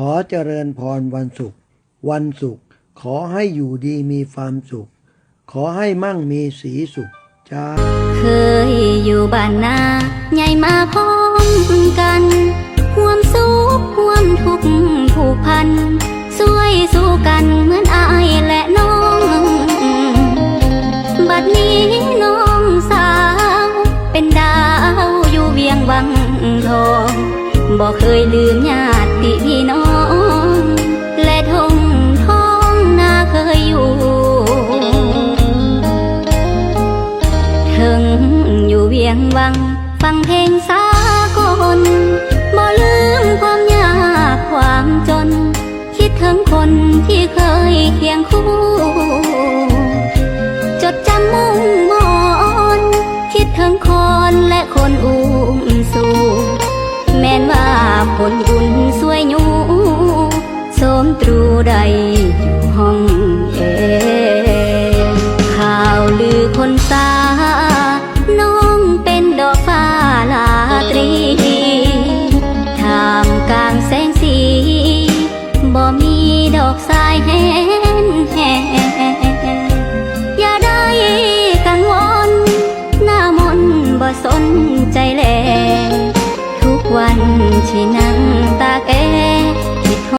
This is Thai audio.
ขอเจริญพรวันศุกร์วันศุกร์ขอให้อยู่ดีมีความสุข ขอให้มั่งมีสีสุขจ้าเคยอยู่บ้านนาใหญ่มาพร้อมกันห่วมสุ บอกเคยลืมญาติพี่น้อง และทงท้องนาเคยอยู่ถึงอยู่เวียงวัง ฟังเพลงสากลบ่ลืมความยากความจน คิดถึงคนที่เคยเคียงคู่ จดจำมุ่งมอน คิดถึงคนและคนอุ้ โสมตรูใดอยู่ห้องเอข่าวลือคนตาน้องเป็นดอกฟ้าลาตรีทามกลางแสงสีบ่มีดอกสายแห้นแห้อย่าได้กังวลหน้ามนบ่สนใจแลทุกวันที่นั่งตาแก